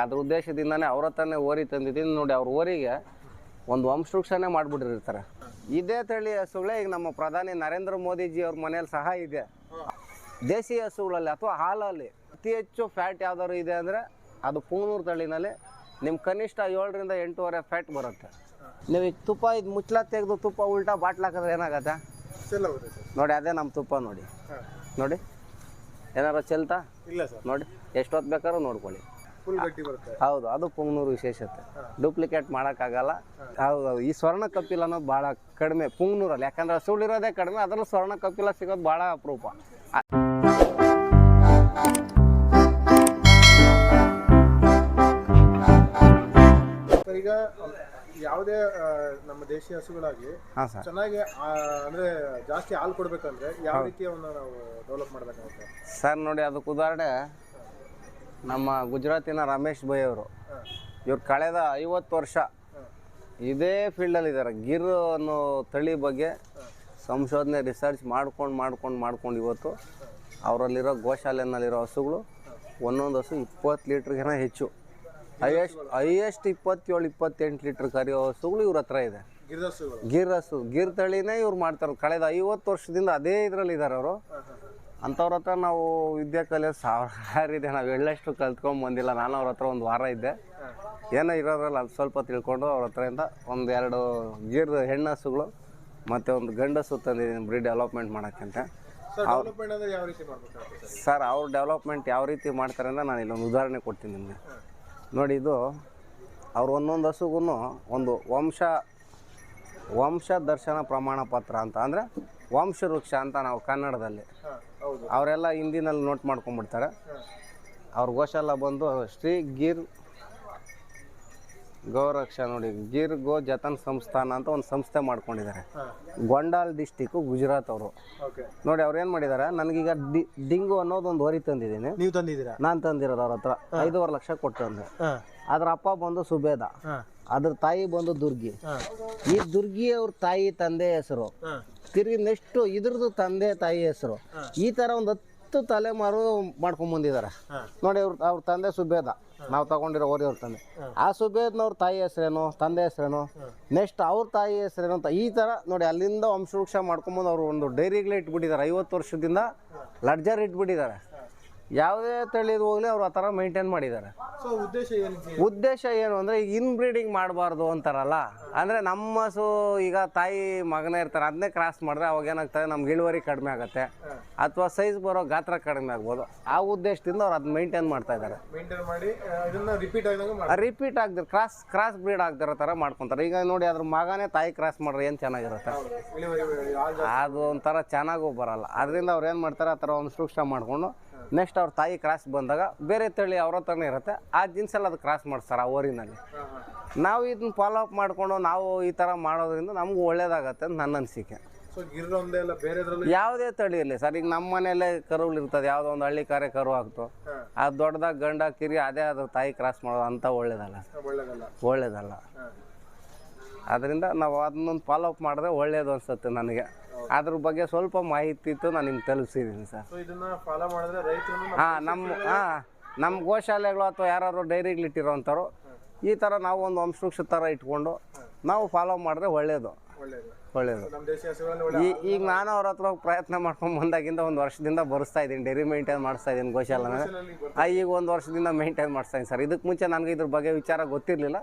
ಅದ್ರ ಉದ್ದೇಶದಿಂದಾನೇ ಅವ್ರ ಹತ್ರನೇ ಓರಿ ತಂದಿದ್ದೀನಿ. ನೋಡಿ ಅವ್ರ ಓರಿಗೆ ಒಂದು ವಂಶವೃಕ್ಷನೇ ಮಾಡಿಬಿಟ್ಟಿರ್ತಾರೆ. ಇದೇ ತಳಿ ಹಸುಗಳೇ ಈಗ ನಮ್ಮ ಪ್ರಧಾನಿ ನರೇಂದ್ರ ಮೋದಿಜಿ ಅವ್ರ ಮನೇಲಿ ಸಹ ಇದೆ. ದೇಸಿ ಹಸುಗಳಲ್ಲಿ ಅಥವಾ ಹಾಲಲ್ಲಿ ಅತಿ ಹೆಚ್ಚು ಫ್ಯಾಟ್ ಯಾವ್ದಾದ್ರು ಇದೆ ಅಂದರೆ ಅದು ಪೂನೂರು ತಳಿನಲ್ಲಿ ನಿಮ್ಮ ಕನಿಷ್ಠ ಏಳರಿಂದ ಎಂಟೂವರೆ ಫ್ಯಾಟ್ ಬರುತ್ತೆ. ನೀವು ಈಗ ತುಪ್ಪ ಇದು ಮುಚ್ಚಲ ತೆಗೆದು ತುಪ್ಪ ಉಲ್ಟಾ ಬಾಟ್ಲ್ ಹಾಕಿದ್ರೆ ಏನಾಗತ್ತೆ? ನೋಡಿ ಅದೇ ನಮ್ಮ ತುಪ್ಪ ನೋಡಿ. ನೋಡಿ. ಏನಾರ ಚೆಲ್ತಾ? ಇಲ್ಲ ಸರ್. ನೋಡಿ ಎಷ್ಟೊತ್ತು ಬೇಕಾದ್ರೂ ನೋಡ್ಕೊಳ್ಳಿ. ಹೌದು ಅದು ಪುಂಗ್ನೂರು ವಿಶೇಷತೆ. ಡೂಪ್ಲಿಕೇಟ್ ಮಾಡೋಕ್ಕಾಗಲ್ಲ ಹೌದು ಹೌದು. ಈ ಸ್ವರ್ಣ ಕಪಿಲ ಅನ್ನೋದು ಭಾಳ ಕಡಿಮೆ ಪುಂಗ್ನೂರಲ್ಲಿ. ಯಾಕಂದ್ರೆ ಸುಳ್ಳಿರೋದೇ ಕಡಿಮೆ ಅದರಲ್ಲೂ ಸ್ವರ್ಣ ಕಪಿಲ ಸಿಗೋದು ಭಾಳ ಅಪರೂಪ. ಈಗ ಯಾವುದೇ ನಮ್ಮ ದೇಶೀಯ ಹಸುಗಳಾಗಿ ಹಾಂ ಸರ್. ಚೆನ್ನಾಗಿ ಆ, ಅಂದ್ರೆ ಜಾಸ್ತಿ ಹಾಲು ಕೊಡ್ಬೇಕಂದ್ರೆ ಯಾವ ರೀತಿಯವನ್ನ ನಾವು ಡೆವಲಪ್ ಮಾಡ್ಬೇಕಾಗುತ್ತೆ? ಸರ್ ನೋಡಿ ಅದಕ್ಕೆ ಉದಾಹರಣೆ ನಮ್ಮ ಗುಜರಾತಿನ ರಮೇಶ್ ಭೈ ಅವರು. ಇವ್ರು ಕಳೆದ ಐವತ್ತು ವರ್ಷ ಇದೇ ಫೀಲ್ಡಲ್ಲಿ ಇದ್ದಾರೆ ಗಿರ್ ಅನ್ನೋ ತಳಿ ಬಗ್ಗೆ ಸಂಶೋಧನೆ ರಿಸರ್ಚ್ ಮಾಡ್ಕೊಂಡು ಮಾಡ್ಕೊಂಡು ಮಾಡ್ಕೊಂಡು ಇವತ್ತು ಅವರಲ್ಲಿರೋ ಗೋಶಾಲೆನಲ್ಲಿರೋ ಹಸುಗಳು ಒಂದೊಂದು ಹಸು ಇಪ್ಪತ್ತು ಲೀಟ್ರಿಗಿನ ಹೆಚ್ಚು. ಹೈಯೆಸ್ಟ್ ಹೈಯೆಸ್ಟ್ ಇಪ್ಪತ್ತೇಳು ಇಪ್ಪತ್ತೆಂಟು ಲೀಟ್ರ್ ಕರಿಯೋ ಹಸುಗಳು ಇವ್ರ ಹತ್ರ ಇದೆ. ಗಿರ್ ಹಸು ಗಿರ್ ತಳಿನೇ ಇವ್ರು ಮಾಡ್ತಾರೆ. ಕಳೆದ ಐವತ್ತು ವರ್ಷದಿಂದ ಅದೇ ಇದರಲ್ಲಿ ಇದ್ದಾರೆ ಅವರು. ಅಂಥವ್ರ ಹತ್ರ ನಾವು ವಿದ್ಯೆ ಕಲೆ ಸಾವಿರಾರಿದೆ ನಾವು ಎಳ್ಳಷ್ಟು ಕಲ್ತ್ಕೊಂಡು ಬಂದಿಲ್ಲ. ನಾನು ಅವ್ರ ಹತ್ರ ಒಂದು ವಾರ ಇದ್ದೆ. ಏನೋ ಇರೋದ್ರಲ್ಲಿ ಅದು ಸ್ವಲ್ಪ ತಿಳ್ಕೊಂಡು ಅವ್ರ ಹತ್ರದಿಂದ ಒಂದು ಎರಡು ಗೀರ್ ಹೆಣ್ಣಸುಗಳು ಮತ್ತು ಒಂದು ಗಂಡಸು ತಂದಿದ್ದೀನಿ ಬ್ರೀಡ್ ಡೆವಲಪ್ಮೆಂಟ್ ಮಾಡೋಕ್ಕಂತೆ. ಸರ್ ಅವ್ರ ಡೆವಲಪ್ಮೆಂಟ್ ಯಾವ ರೀತಿ ಮಾಡ್ತಾರೆ ಅಂತ ನಾನು ಇಲ್ಲೊಂದು ಉದಾಹರಣೆ ಕೊಡ್ತೀನಿ ನಿಮಗೆ. ನೋಡಿ ಇದು ಅವ್ರು ಒಂದೊಂದು ಹಸುಗೂ ಒಂದು ವಂಶ ವಂಶ ದರ್ಶನ ಪ್ರಮಾಣ ಪತ್ರ ಅಂತ. ಅಂದರೆ ವಂಶವೃಕ್ಷ ಅಂತ ನಾವು ಕನ್ನಡದಲ್ಲಿ. ಅವರೆಲ್ಲ ಹಿಂದಿನಲ್ಲಿ ನೋಟ್ ಮಾಡ್ಕೊಂಡ್ಬಿಡ್ತಾರೆ. ಅವ್ರ ಗೋಶಾಲ ಬಂದು ಶ್ರೀ ಗಿರ್ ಗೋರಕ್ಷ ನೋಡಿ ಗಿರ್ ಗೋ ಜತನ್ ಸಂಸ್ಥಾನ ಅಂತ ಒಂದು ಸಂಸ್ಥೆ ಮಾಡ್ಕೊಂಡಿದ್ದಾರೆ. ಗೊಂಡಾಲ್ ಡಿಸ್ಟಿಕ್ ಗುಜರಾತ್ ಅವರು. ನೋಡಿ ಅವ್ರು ಏನ್ ಮಾಡಿದ್ದಾರೆ ನನಗೀಗ ಡಿ ಡಿಂಗು ಅನ್ನೋದು ಒಂದು ಹೊರಿ ತಂದಿದ್ದೀನಿ. ನೀವು ತಂದಿದ್ದೀರಾ? ನಾನು ತಂದಿರೋದು ಅವ್ರ ಹತ್ರ. ಐದೂವರೆ ಲಕ್ಷ ಕೊಟ್ಟು ತಂದೆ. ಅದ್ರ ಅಪ್ಪ ಬಂದು ಸುಬೇದ. ಅದ್ರ ತಾಯಿ ಬಂದು ದುರ್ಗಿ. ಈ ದುರ್ಗಿ ಅವ್ರ ತಾಯಿ ತಂದೆ ಹೆಸರು. ತಿರುಗಿ ನೆಕ್ಸ್ಟ್ ಇದ್ರದ್ದು ತಂದೆ ತಾಯಿ ಹೆಸರು. ಈ ಥರ ಒಂದು ಹತ್ತು ತಲೆಮಾರು ಮಾಡ್ಕೊಂಡ್ ಬಂದಿದ್ದಾರೆ ನೋಡಿ ಅವ್ರ ಅವ್ರ ತಂದೆ ಸುಬೇದ. ನಾವು ತಗೊಂಡಿರೋ ಓರಿ ಅವ್ರ ತಂದೆ ಆ ಸುಬೇದ್ನವ್ರ ತಾಯಿ ಹೆಸರೇನು ತಂದೆ ಹೆಸರೇನು ನೆಕ್ಸ್ಟ್ ಅವ್ರ ತಾಯಿ ಹೆಸರೇನು ಅಂತ ಈ ಥರ ನೋಡಿ ಅಲ್ಲಿಂದ ವಂಶವೃಕ್ಷ ಮಾಡ್ಕೊಂಬಂದು ಅವರು ಒಂದು ಡೈರಿಗಳೇ ಇಟ್ಬಿಟ್ಟಿದ್ದಾರೆ ಐವತ್ತು ವರ್ಷದಿಂದ ಲಡ್ಜರ್ ಇಟ್ಬಿಟ್ಟಿದ್ದಾರೆ ಯಾವುದೇ ತಳಿದು ಹೋಗಲಿ ಅವ್ರು ಆ ಥರ ಮೈಂಟೈನ್ ಮಾಡಿದ್ದಾರೆ. ಸೊ ಉದ್ದೇಶ ಏನು ಉದ್ದೇಶ ಏನು ಅಂದರೆ ಈಗ ಇನ್ ಬ್ರೀಡಿಂಗ್ ಮಾಡಬಾರ್ದು ಅಂತಾರಲ್ಲ ಅಂದರೆ ನಮ್ಮ ಸು ಈಗ ತಾಯಿ ಮಗನೇ ಇರ್ತಾರೆ ಅದನ್ನೇ ಕ್ರಾಸ್ ಮಾಡಿದ್ರೆ ಅವಾಗ ಏನಾಗ್ತದೆ ನಮ್ಗೆ ಇಳುವರಿ ಕಡಿಮೆ ಆಗುತ್ತೆ ಅಥವಾ ಸೈಜ್ ಬರೋ ಗಾತ್ರ ಕಡಿಮೆ ಆಗ್ಬೋದು. ಆ ಉದ್ದೇಶದಿಂದ ಅವ್ರು ಅದು ಮೈಂಟೈನ್ ಮಾಡ್ತಾ ಇದ್ದಾರೆ. ಮೇಂಟೈನ್ ಮಾಡಿ ಇದನ್ನ ರಿಪೀಟ್ ಮಾಡಿ ರಿಪೀಟ್ ಆಗ್ದಿರ ಕ್ರಾಸ್ ಕ್ರಾಸ್ ಬ್ರೀಡ್ ಆಗ್ದಿರೋ ಥರ ಮಾಡ್ಕೊತಾರೆ. ಈಗ ನೋಡಿ ಅದ್ರ ಮಗನೇ ತಾಯಿ ಕ್ರಾಸ್ ಮಾಡ್ರೆ ಏನು ಚೆನ್ನಾಗಿರುತ್ತೆ? ಇಳುವರಿ ಅದು ಒಂಥರ ಚೆನ್ನಾಗೂ ಬರಲ್ಲ. ಅದರಿಂದ ಅವ್ರು ಏನು ಮಾಡ್ತಾರೆ ಆ ಥರ ಒಂದು ಸೂಕ್ಷ್ಮ ಮಾಡಿಕೊಂಡು ನೆಕ್ಸ್ಟ್ ಅವ್ರ ತಾಯಿ ಕ್ರಾಸ್ ಬಂದಾಗ ಬೇರೆ ತಳಿ ಅವ್ರ ಹತ್ರನೇ ಇರುತ್ತೆ. ಆ ಜಿನ್ಸಲ್ಲಿ ಅದು ಕ್ರಾಸ್ ಮಾಡ್ತಾರೆ ಆ ಓರಿನಲ್ಲಿ ನಾವು ಇದನ್ನ ಫಾಲೋ ಅಪ್ ಮಾಡಿಕೊಂಡು ನಾವು ಈ ಥರ ಮಾಡೋದ್ರಿಂದ ನಮಗೂ ಒಳ್ಳೇದಾಗತ್ತೆ ಅಂತ ನನ್ನ ಅನಿಸಿಕೆ. ಯಾವುದೇ ತಳಿ ಇರಲಿ ಸರ್ ಈಗ ನಮ್ಮ ಮನೆಯಲ್ಲೇ ಕರುಗಳು ಇರ್ತದೆ ಯಾವುದೋ ಒಂದು ಹಳ್ಳಿ ಕಾರ್ಯ ಕರು ಆಗ್ತು. ಆ ಅದು ದೊಡ್ಡದಾಗ ಗಂಡ ಕಿರಿ ಅದೇ ಅದು ತಾಯಿ ಕ್ರಾಸ್ ಮಾಡೋದು ಅಂತ ಒಳ್ಳೇದಲ್ಲ ಒಳ್ಳೇದಲ್ಲ. ಅದರಿಂದ ನಾವು ಅದನ್ನೊಂದು ಫಾಲೋ ಅಪ್ ಮಾಡಿದ್ರೆ ಒಳ್ಳೇದು ಅನ್ಸುತ್ತೆ ನನಗೆ. ಅದ್ರ ಬಗ್ಗೆ ಸ್ವಲ್ಪ ಮಾಹಿತಿ ಇತ್ತು ನಾನು ನಿಮ್ಗೆ ತಲುಪಿಸಿದ್ದೀನಿ ಸರ್. ಫಾಲೋ ಮಾಡಿದ್ರೆ ಹಾಂ ನಮ್ಮ ಹಾಂ ನಮ್ಮ ಗೋಶಾಲೆಗಳು ಅಥವಾ ಯಾರಾದ್ರು ಡೈರಿಗಳು ಇಟ್ಟಿರೋಂಥವ್ರು ಈ ಥರ ನಾವು ಒಂದು ವಂಶವೃಕ್ಷ ಥರ ಇಟ್ಕೊಂಡು ನಾವು ಫಾಲೋ ಮಾಡಿದ್ರೆ ಒಳ್ಳೆಯದು ಒಳ್ಳೇದು. ಈ ಈಗ ನಾನು ಅವ್ರ ಹತ್ರ ಹೋಗಿ ಪ್ರಯತ್ನ ಮಾಡ್ಕೊಂಡು ಬಂದಾಗಿಂದ ಒಂದು ವರ್ಷದಿಂದ ಬರೆಸ್ತಾ ಇದ್ದೀನಿ. ಡೈರಿ ಮೇಂಟೈನ್ ಮಾಡಿಸ್ತಾ ಇದ್ದೀನಿ ಗೋಶಾಲನ. ಆ, ಈಗ ಒಂದು ವರ್ಷದಿಂದ ಮೇಂಟೈನ್ ಮಾಡಿಸ್ತಾ ಇದ್ದೀನಿ ಸರ್. ಇದಕ್ಕೆ ಮುಂಚೆ ನನಗೆ ಇದ್ರ ಬಗ್ಗೆ ವಿಚಾರ ಗೊತ್ತಿರಲಿಲ್ಲ.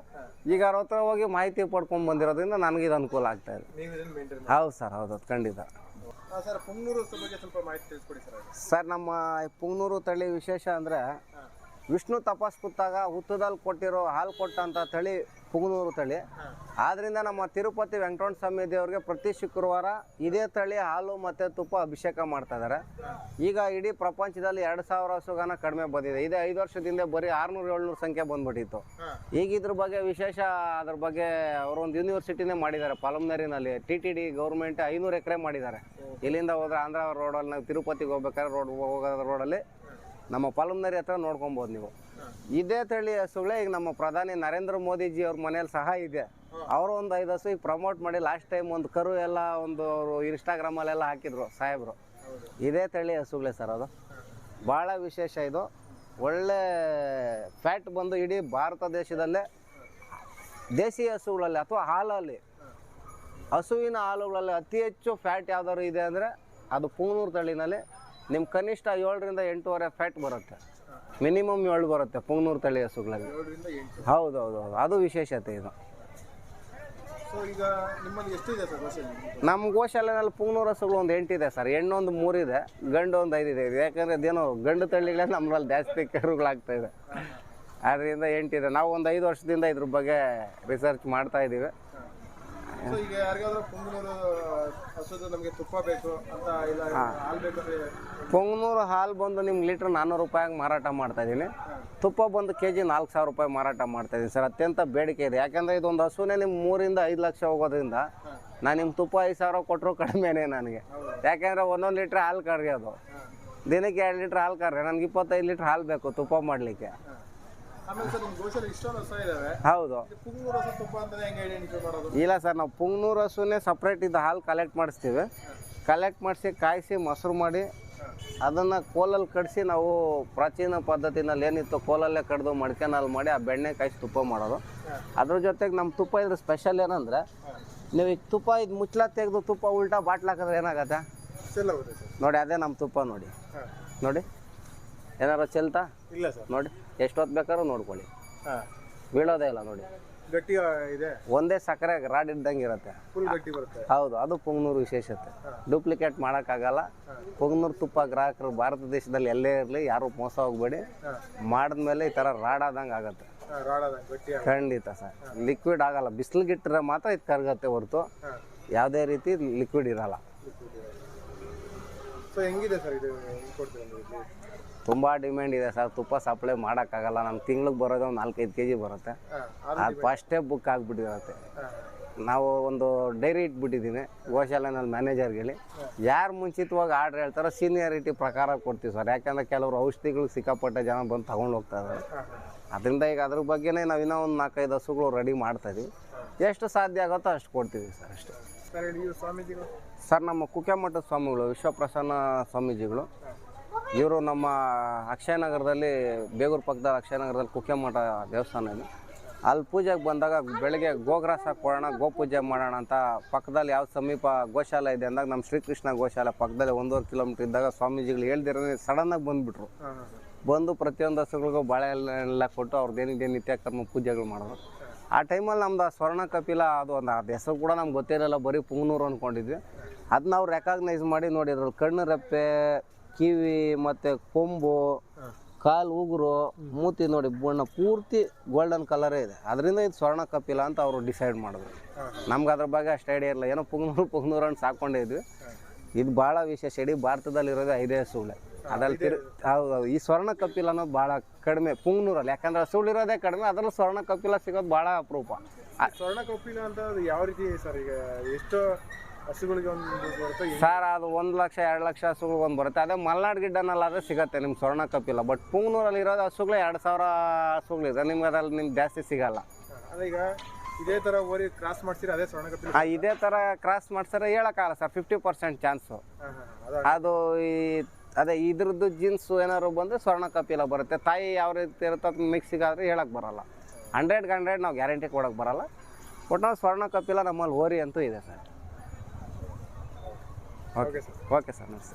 ಈಗ ಅವ್ರ ಹತ್ರ ಹೋಗಿ ಮಾಹಿತಿ ಪಡ್ಕೊಂಡು ಬಂದಿರೋದ್ರಿಂದ ನನಗೆ ಇದು ಅನುಕೂಲ ಆಗ್ತಾ ಇದೆ. ಹೌದು ಸರ್ ಹೌದು ಖಂಡಿತ. ಸರ್ ನಮ್ಮ ಪುಂಗ್ನೂರು ತಳಿ ವಿಶೇಷ ಅಂದರೆ ವಿಷ್ಣು ತಪಾಸ್ ಕೂತಾಗ ಹುತ್ತದಲ್ಲಿ ಕೊಟ್ಟಿರೋ ಹಾಲು ಕೊಟ್ಟಂಥ ತಳಿ ಪುಂಗ್ನೂರು ತಳಿ. ಆದ್ದರಿಂದ ನಮ್ಮ ತಿರುಪತಿ ವೆಂಕಟರಮಣ ಸ್ವಾಮಿ ದೇವರಿಗೆ ಪ್ರತಿ ಶುಕ್ರವಾರ ಇದೇ ತಳಿ ಹಾಲು ಮತ್ತು ತುಪ್ಪ ಅಭಿಷೇಕ ಮಾಡ್ತಾ ಇದ್ದಾರೆ ಈಗ ಇಡೀ ಪ್ರಪಂಚದಲ್ಲಿ ಎರಡು ಸಾವಿರ ಹಸುಗಾನ ಕಡಿಮೆ ಬಂದಿದೆ. ಇದೇ ಐದು ವರ್ಷದಿಂದ ಬರೀ ಆರುನೂರು ಏಳ್ನೂರು ಸಂಖ್ಯೆ ಬಂದ್ಬಿಟ್ಟಿತ್ತು. ಈಗ ಇದ್ರ ಬಗ್ಗೆ ವಿಶೇಷ ಅದ್ರ ಬಗ್ಗೆ ಅವರೊಂದು ಯೂನಿವರ್ಸಿಟಿನೇ ಮಾಡಿದ್ದಾರೆ. ಪಲಮ್ನರಿನಲ್ಲಿ ಟಿ ಟಿ ಡಿ ಗೌರ್ಮೆಂಟ್ ಐನೂರು ಎಕರೆ ಮಾಡಿದ್ದಾರೆ. ಇಲ್ಲಿಂದ ಹೋದ್ರೆ ಆಂಧ್ರ ರೋಡಲ್ಲಿ ನಾವು ತಿರುಪತಿಗೆ ಹೋಗ್ಬೇಕಾದ್ರೆ ರೋಡ್ ಹೋಗೋದ್ರ ರೋಡಲ್ಲಿ ನಮ್ಮ ಪಲಮ್ನರಿ ಹತ್ರ ನೋಡ್ಕೊಬೋದು ನೀವು. ಇದೇ ತಳಿ ಹಸುಗಳೇ ಈಗ ನಮ್ಮ ಪ್ರಧಾನಿ ನರೇಂದ್ರ ಮೋದಿಜಿ ಅವ್ರ ಮನೇಲಿ ಸಹ ಇದೆ. ಅವರು ಒಂದು ಐದು ಹಸು ಈಗ ಪ್ರಮೋಟ್ ಮಾಡಿ ಲಾಸ್ಟ್ ಟೈಮ್ ಒಂದು ಕರು ಎಲ್ಲ ಒಂದು ಅವರು ಇನ್ಸ್ಟಾಗ್ರಾಮಲ್ಲೆಲ್ಲ ಹಾಕಿದ್ರು ಸಾಹೇಬ್ರು. ಇದೇ ತಳಿ ಹಸುಗಳೇ ಸರ್ ಅದು. ಭಾಳ ವಿಶೇಷ ಇದು. ಒಳ್ಳೆ ಫ್ಯಾಟ್ ಬಂದು ಇಡೀ ಭಾರತ ದೇಶದಲ್ಲೇ ದೇಸಿ ಹಸುಗಳಲ್ಲಿ ಅಥವಾ ಹಾಲಲ್ಲಿ ಹಸುವಿನ ಹಾಲುಗಳಲ್ಲಿ ಅತಿ ಹೆಚ್ಚು ಫ್ಯಾಟ್ ಯಾವ್ದಾದ್ರು ಇದೆ ಅಂದರೆ ಅದು ಪೂನೂರು ತಳಿನಲ್ಲಿ ನಿಮ್ಮ ಕನಿಷ್ಠ ಏಳರಿಂದ ಎಂಟೂವರೆ ಫ್ಯಾಟ್ ಬರುತ್ತೆ. ಮಿನಿಮಮ್ ಏಳು ಬರುತ್ತೆ ಪುಂಗನೂರು ತಳಿ ಹಸುಗಳಲ್ಲಿ. ಹೌದು ಹೌದು ಹೌದು ಅದು ವಿಶೇಷತೆ ಇದು? ನಮ್ಮ ಗೋಶಾಲೆನಲ್ಲಿ ಪುಂಗ್ನೂರು ಹಸುಗಳು ಒಂದು ಎಂಟಿದೆ ಸರ್. ಹೆಣ್ಣೊಂದು ಮೂರಿದೆ ಗಂಡು ಒಂದು ಐದಿದೆ. ಯಾಕಂದರೆ ಅದೇನೋ ಗಂಡು ತಳಿಗಳೇ ನಮ್ಮಲ್ಲಿ ಜಾಸ್ತಿ ಕರುಗಳಾಗ್ತಾ ಇದೆ. ಅದರಿಂದ ಎಂಟಿದೆ. ನಾವು ಒಂದು ಐದು ವರ್ಷದಿಂದ ಇದ್ರ ಬಗ್ಗೆ ರಿಸರ್ಚ್ ಮಾಡ್ತಾ ಇದ್ದೀವಿ ಪುಂಗನೂರು ಹಸುದು ನಮಗೆ ತುಪ್ಪ ಬೇಕು ಅಂತ ಇಲ್ಲ ಹಾಲು ಬೇಕಂದ್ರೆ ಪೊಂಗನೂರು ಹಾಲು ಬಂದು ನಿಮ್ಗೆ ಲೀಟ್ರ್ ನಾನ್ನೂರು ರೂಪಾಯಿಗೆ ಮಾರಾಟ ಮಾಡ್ತಾ ಇದ್ದೀನಿ. ತುಪ್ಪ ಬಂದು ಕೆ ಜಿ ನಾಲ್ಕು ಸಾವಿರ ರೂಪಾಯಿ ಮಾರಾಟ ಮಾಡ್ತಾ ಇದ್ದೀನಿ ಸರ್. ಅತ್ಯಂತ ಬೇಡಿಕೆ ಇದೆ. ಯಾಕಂದರೆ ಇದೊಂದು ಹಸುನೇ ನಿಮ್ಮ ಮೂರಿಂದ ಐದು ಲಕ್ಷ ಹೋಗೋದ್ರಿಂದ ನಾನು ನಿಮ್ಮ ತುಪ್ಪ ಐದು ಸಾವಿರ ಕೊಟ್ಟರು ಕಡಿಮೆನೇ ನನಗೆ. ಯಾಕೆಂದರೆ ಒಂದೊಂದು ಲೀಟ್ರ್ ಹಾಲು ಕರೆಯೋದು ದಿನಕ್ಕೆ ಎರಡು ಲೀಟ್ರ್ ಹಾಲು ಕರ್ರೆ ನನಗೆ ಇಪ್ಪತ್ತೈದು ಲೀಟ್ರ್ ಹಾಲು ಬೇಕು ತುಪ್ಪ ಮಾಡಲಿಕ್ಕೆ. ಹೌದು. ಇಲ್ಲ ಸರ್ ನಾವು ಪುಂಗ್ನೂರು ಹಸುನೇ ಸಪ್ರೇಟ್ ಇದ್ದ ಹಾಲು ಕಲೆಕ್ಟ್ ಮಾಡಿಸ್ತೀವಿ. ಕಲೆಕ್ಟ್ ಮಾಡಿಸಿ ಕಾಯಿಸಿ ಮೊಸರು ಮಾಡಿ ಅದನ್ನು ಕೋಲಲ್ಲಿ ಕಡಿಸಿ ನಾವು ಪ್ರಾಚೀನ ಪದ್ಧತಿನಲ್ಲಿ ಏನಿತ್ತು ಕೋಲಲ್ಲೇ ಕಡ್ದು ಮಡ್ಕೆನಲ್ಲಿ ಮಾಡಿ ಆ ಬೆಣ್ಣೆ ಕಾಯಿಸಿ ತುಪ್ಪ ಮಾಡೋದು. ಅದ್ರ ಜೊತೆಗೆ ನಮ್ಮ ತುಪ್ಪ ಇದ್ರ ಸ್ಪೆಷಲ್ ಏನಂದರೆ ನೀವು ಈಗ ತುಪ್ಪ ಇದು ಮುಚ್ಚಲ ತೆಗೆದು ತುಪ್ಪ ಉಲ್ಟಾ ಬಾಟ್ಲ್ ಹಾಕಿದ್ರೆ ಏನಾಗತ್ತೆ? ನೋಡಿ ಅದೇ ನಮ್ಮ ತುಪ್ಪ ನೋಡಿ. ನೋಡಿ. ಏನಾರು ಚೆಲ್ತಾ? ಇಲ್ಲ ಸರ್. ನೋಡಿ. ಎಷ್ಟೊತ್ತು ಬೇಕಾದ್ರೂ ನೋಡ್ಕೊಳ್ಳಿ. ಹಾಂ. ಬೀಳೋದೇ ಇಲ್ಲ ನೋಡಿ. ಗಟ್ಟಿ ಇದೆ? ಒಂದೇ ಸಕ್ಕರೆ ರಾಡ್ ಇದ್ದಂಗೆ ಇರುತ್ತೆ. ಫುಲ್ ಗಟ್ಟಿ ಬರುತ್ತೆ. ಹೌದು ಅದು ಪುಂಗ್ನೂರು ವಿಶೇಷತೆ ಡೂಪ್ಲಿಕೇಟ್ ಮಾಡೋಕ್ಕಾಗಲ್ಲ. ಪುಂಗ್ನೂರು ತುಪ್ಪ ಗ್ರಾಹಕರು ಭಾರತ ದೇಶದಲ್ಲಿ ಎಲ್ಲೇ ಇರಲಿ ಯಾರು ಮೋಸ ಹೋಗ್ಬೇಡಿ. ಮಾಡಿದ್ಮೇಲೆ ಈ ಥರ ರಾಡ್ ಗಟ್ಟಿ ಆಗುತ್ತೆ. ಖಂಡಿತ ಸರ್. ಲಿಕ್ವಿಡ್ ಆಗಲ್ಲ. ಬಿಸಿಲಿಗಿಟ್ಟರೆ ಮಾತ್ರ ಇದು ಕರಗತ್ತೆ ಹೊರತು. ಯಾವುದೇ ರೀತಿ ಲಿಕ್ವಿಡ್ ಇರಲ್ಲ. ಸೊ ಹೆಂಗಿದೆ ಸರ್ ಇದು ತುಂಬ ಡಿಮ್ಯಾಂಡ್ ಇದೆ ಸರ್. ತುಪ್ಪ ಸಪ್ಲೈ ಮಾಡೋಕ್ಕಾಗಲ್ಲ. ನಮ್ಮ ತಿಂಗ್ಳಿಗೆ ಬರೋದು ಒಂದು ನಾಲ್ಕೈದು ಕೆ ಜಿ ಬರುತ್ತೆ ಅದು ಫಸ್ಟೇ ಬುಕ್ ಆಗಿಬಿಟ್ಟಿರುತ್ತೆ. ನಾವು ಒಂದು ಡೈರಿ ಇಟ್ಬಿಟ್ಟಿದ್ದೀನಿ ಗೋಶಾಲೆನಲ್ಲಿ ಮ್ಯಾನೇಜರ್ಗೆ ಹೇಳಿ. ಯಾರು ಮುಂಚಿತವಾಗಿ ಆರ್ಡ್ರ್ ಹೇಳ್ತಾರೋ ಸೀನಿಯಾರಿಟಿ ಪ್ರಕಾರ ಕೊಡ್ತೀವಿ ಸರ್. ಯಾಕಂದರೆ ಕೆಲವರು ಔಷಧಿಗಳು ಸಿಕ್ಕಾಪಟ್ಟೆ ಜನ ಬಂದು ತೊಗೊಂಡು ಹೋಗ್ತಾ ಇದ್ದಾರೆ ಅದರಿಂದ ಈಗ ಅದ್ರ ಬಗ್ಗೆನೇ ನಾವು ಇನ್ನೂ ಒಂದು ನಾಲ್ಕೈದು ಹಸುಗಳು ರೆಡಿ ಮಾಡ್ತಾ ಇದೀವಿ. ಎಷ್ಟು ಸಾಧ್ಯ ಆಗುತ್ತೋ ಅಷ್ಟು ಕೊಡ್ತೀವಿ ಸರ್ ಅಷ್ಟೇ. ನಮ್ಮ ಸರ್ ನಮ್ಮ ಕುಕ್ಕೆಮಠದ ಸ್ವಾಮಿಗಳು ವಿಶ್ವಪ್ರಸನ್ನ ಸ್ವಾಮೀಜಿಗಳು. ಇವರು ನಮ್ಮ ಅಕ್ಷಯನಗರದಲ್ಲಿ ಬೇಗೂರು ಪಕ್ಕದ ಅಕ್ಷಯನಗರದಲ್ಲಿ ಕುಕ್ಕೆಮಠ ದೇವಸ್ಥಾನ ಇದೆ. ಅಲ್ಲಿ ಪೂಜೆಗೆ ಬಂದಾಗ ಬೆಳಗ್ಗೆ ಗೋಗ್ರಾಸ ಕೊಡೋಣ ಗೋಪೂಜೆ ಮಾಡೋಣ ಅಂತ ಪಕ್ಕದಲ್ಲಿ ಯಾವ ಸಮೀಪ ಗೋಶಾಲೆ ಇದೆ ಅಂದಾಗ ನಮ್ಮ ಶ್ರೀಕೃಷ್ಣ ಗೋಶಾಲೆ ಪಕ್ಕದಲ್ಲಿ ಒಂದೂವರೆ ಕಿಲೋಮೀಟ್ರ್ ಇದ್ದಾಗ ಸ್ವಾಮೀಜಿಗಳು ಹೇಳ್ದಿರೋದೇ ಸಡನ್ನಾಗಿ ಬಂದುಬಿಟ್ರು. ಬಂದು ಪ್ರತಿಯೊಂದು ಹಸುಗಳಿಗೂ ಬಾಳೆ ಎಲ್ಲ ಕೊಟ್ಟು ಅವ್ರು ದೇನಿಗೆ ನಿತ್ಯ ಕರ್ಮ ಪೂಜೆಗಳು ಮಾಡೋದು. ಆ ಟೈಮಲ್ಲಿ ನಮ್ದು ಆ ಸ್ವರ್ಣ ಕಪಿಲ ಅದು ಒಂದು ಅದು ಹೆಸರು ಕೂಡ ನಮ್ಗೆ ಗೊತ್ತಿರಲಿಲ್ಲ ಬರೀ ಪುಂಗ್ನೂರು ಅಂದ್ಕೊಂಡಿದ್ವಿ ಅದನ್ನ ಅವ್ರು ರೆಕಾಗ್ನೈಸ್ ಮಾಡಿ ನೋಡಿದ್ರು. ಕಣ್ಣು ರೆಪ್ಪೆ ಕಿವಿ ಮತ್ತು ಕೊಂಬು ಕಾಲು ಉಗುರು ಮೂತಿ ನೋಡಿ ಬಣ್ಣ ಪೂರ್ತಿ ಗೋಲ್ಡನ್ ಕಲರೇ ಇದೆ. ಅದರಿಂದ ಇದು ಸ್ವರ್ಣ ಕಪಿಲ ಅಂತ ಅವರು ಡಿಸೈಡ್ ಮಾಡಿದ್ರು. ನಮ್ಗೆ ಅದ್ರ ಬಗ್ಗೆ ಅಷ್ಟು ಐಡಿಯಾ ಇಲ್ಲ ಏನೋ ಪುಂಗ್ನೂರು ಪುಂಗ್ನೂರು ಅಂತ ಸಾಕೊಂಡಿದ್ವಿ ಇದು ಭಾಳ ವಿಶೇಷ. ಇಡೀ ಭಾರತದಲ್ಲಿ ಇರೋದೇ ಐದೇ ಸುಳ್ಳೆ. ಅದ್ರಲ್ಲಿ ತಿರು ಹೌದು. ಈ ಸ್ವರ್ಣ ಕಪಿಲ ಅನ್ನೋದು ಭಾಳ ಕಡಿಮೆ. ಪುಂಗ್ನೂರಲ್ಲಿ. ಯಾಕಂದ್ರೆ ಸುಳ್ಳು ಇರೋದೇ ಕಡಿಮೆ. ಅದರಲ್ಲೂ ಸ್ವರ್ಣ ಕಪಿಲ ಸಿಗೋದು ಭಾಳ ಅಪರೂಪ. ಸ್ವರ್ಣ ಕಪಿಲ ಅಂತ ಯಾವ ರೀತಿ ಸರ್ ಈಗ ಎಷ್ಟು ಹಸುಗಳಿಗೆ ಒಂದು ಬರುತ್ತೆ ಸರ್ ಅದು ಒಂದು ಲಕ್ಷ ಎರಡು ಲಕ್ಷ ಹಸುಗಳು ಒಂದು ಬರುತ್ತೆ. ಅದೇ ಮಲ್ನಾಡ್ ಗಿಡ್ಡನಲ್ಲಾದ್ರೆ ಸಿಗತ್ತೆ ನಿಮ್ಮ ಸ್ವರ್ಣ ಕಪ್ಪಿಲ್ಲ ಬಟ್ ಪುಂಗ್ನೂರಲ್ಲಿ ಇರೋದು ಹಸುಗಳು ಎರಡು ಸಾವಿರ ಹಸುಗಳಿದೆ. ನಿಮ್ಗೆ ಅದ್ರಲ್ಲಿ ನಿಮ್ಗೆ ಜಾಸ್ತಿ ಸಿಗಲ್ಲ. ಅದೇ ಈಗ ಇದೇ ಥರ ಓರಿ ಕ್ರಾಸ್ ಮಾಡ್ಸಿರ ಅದೇ ಸ್ವರ್ಣ ಕಪ್ಪಿಲ್ಲ ಇದೇ ಥರ ಕ್ರಾಸ್ ಮಾಡ್ಸಿದ್ರೆ ಹೇಳೋಕ್ಕಾಗಲ್ಲ ಸರ್ ಫಿಫ್ಟಿ ಪರ್ಸೆಂಟ್ ಚಾನ್ಸು ಅದ ಅದು. ಈ ಅದೇ ಇದ್ರದ್ದು ಜೀನ್ಸು ಏನಾದ್ರು ಬಂದರೆ ಸ್ವರ್ಣ ಕಪಿಲ ಬರುತ್ತೆ. ತಾಯಿ ಯಾವ ರೀತಿ ಇರುತ್ತೆ ಅದು ಮಿಕ್ಸಿಗೆ ಆದರೆ ಹೇಳಕ್ಕೆ ಬರಲ್ಲ. ಹಂಡ್ರೆಡ್ಗೆ ಹಂಡ್ರೆಡ್ ನಾವು ಗ್ಯಾರಂಟಿ ಕೊಡೋಕ್ಕೆ ಬರಲ್ಲ. ಒಟ್ಟು ನಾವು ಸ್ವರ್ಣ ಕಪಿಲ ನಮ್ಮಲ್ಲಿ ಓರಿ ಅಂತೂ ಇದೆ ಸರ್ Juan Casanos.